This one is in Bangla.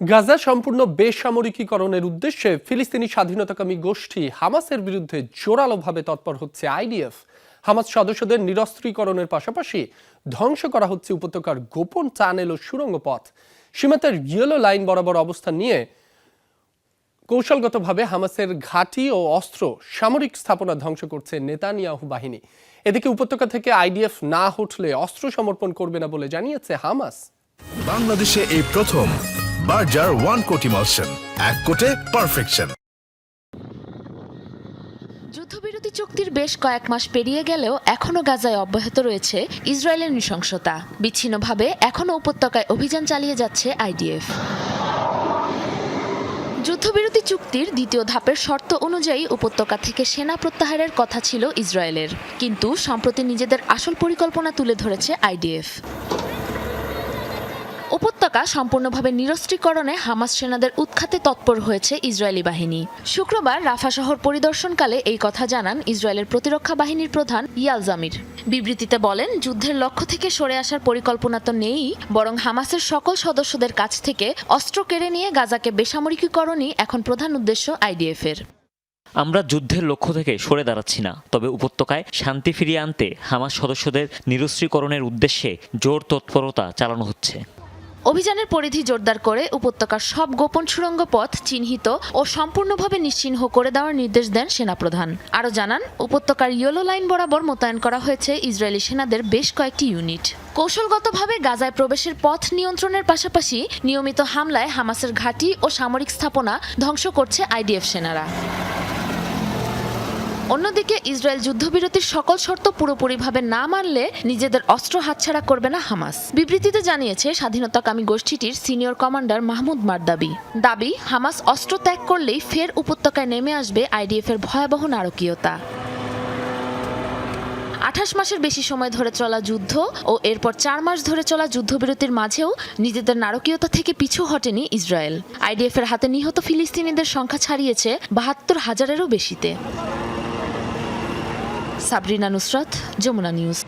গাজা সম্পূর্ণ বেসামরিকীকরণের উদ্দেশ্যে ফিলিস্তিনি স্বাধীনতাকামী গোষ্ঠী হামাসের বিরুদ্ধে জোরালোভাবে তৎপর হচ্ছে আইডিএফ। হামাস সদস্যদের নিরস্ত্রীকরণের পাশাপাশি ধ্বংস করা হচ্ছে উপত্যকার গোপন টানেল ও সুড়ঙ্গ পথ। সীমান্তের ইয়েলো লাইন বরাবর অবস্থান নিয়ে কৌশলগতভাবে হামাসের ঘাঁটি ও অস্ত্র সামরিক স্থাপনা ধ্বংস করছে নেতানিয়াহু বাহিনী। এদিকে উপত্যকা থেকে আইডিএফ না হটলে অস্ত্র সমর্পণ করবে না বলে জানিয়েছে হামাস। বাংলাদেশে এই প্রথম বার্জার ওয়ান কোটি মালসেন এক কোটে পারফেকশন যুদ্ধবিরতি চুক্তির বেশ কয়েক মাস পেরিয়ে গেলেও এখনও গাজায় অব্যাহত রয়েছে ইসরায়েলের নৃশংসতা। বিচ্ছিন্নভাবে এখনও উপত্যকায় অভিযান চালিয়ে যাচ্ছে আইডিএফ। যুদ্ধবিরতি চুক্তির দ্বিতীয় ধাপের শর্ত অনুযায়ী উপত্যকা থেকে সেনা প্রত্যাহারের কথা ছিল ইসরায়েলের। কিন্তু সম্প্রতি নিজেদের আসল পরিকল্পনা তুলে ধরেছে আইডিএফ। উপত্যকা সম্পূর্ণভাবে নিরস্ত্রীকরণে হামাস সেনাদের উৎখাতে তৎপর হয়েছে ইসরায়েলি বাহিনী। শুক্রবার রাফা শহর পরিদর্শনকালে এই কথা জানান ইসরায়েলের প্রতিরক্ষা বাহিনীর প্রধান ইয়াল জামির। বিবৃতিতে বলেন, যুদ্ধের লক্ষ্য থেকে সরে আসার পরিকল্পনা তো নেই, বরং হামাসের সকল সদস্যদের কাছ থেকে অস্ত্র কেড়ে নিয়ে গাজাকে বেসামরিকীকরণই এখন প্রধান উদ্দেশ্য আইডিএফ এর আমরা যুদ্ধের লক্ষ্য থেকে সরে দাঁড়াচ্ছি না, তবে উপত্যকায় শান্তি ফিরিয়ে আনতে হামাস সদস্যদের নিরস্ত্রীকরণের উদ্দেশ্যে জোর তৎপরতা চালানো হচ্ছে। অভিযানের পরিধি জোরদার করে উপত্যকার সব গোপন সুড়ঙ্গ পথ চিহ্নিত ও সম্পূর্ণভাবে নিশ্চিহ্ন করে দেওয়ার নির্দেশ দেন সেনাপ্রধান। আরও জানান, উপত্যকার ইয়েলো লাইন বরাবর মোতায়েন করা হয়েছে ইসরায়েলি সেনাদের বেশ কয়েকটি ইউনিট। কৌশলগতভাবে গাজায় প্রবেশের পথ নিয়ন্ত্রণের পাশাপাশি নিয়মিত হামলায় হামাসের ঘাঁটি ও সামরিক স্থাপনা ধ্বংস করছে আইডিএফ সেনারা। অন্যদিকে ইসরায়েল যুদ্ধবিরতির সকল শর্ত পুরোপুরিভাবে না মানলে নিজেদের অস্ত্র হাতছাড়া করবে না হামাস। বিবৃতিতে জানিয়েছে স্বাধীনতাকামী গোষ্ঠীটির সিনিয়র কমান্ডার মাহমুদ মারদাবি। দাবি, হামাস অস্ত্র ত্যাগ করলেই ফের উপত্যকায় নেমে আসবে আইডিএফ এর ভয়াবহ নারকীয়তা। আঠাশ মাসের বেশি সময় ধরে চলা যুদ্ধ ও এরপর চার মাস ধরে চলা যুদ্ধবিরতির মাঝেও নিজেদের নারকীয়তা থেকে পিছু হটেনি ইসরায়েল। আইডিএফ এর হাতে নিহত ফিলিস্তিনিদের সংখ্যা ছাড়িয়েছে বাহাত্তর হাজারেরও বেশিতে। সাবরিনা নুসরাত যমুনা নিউজ।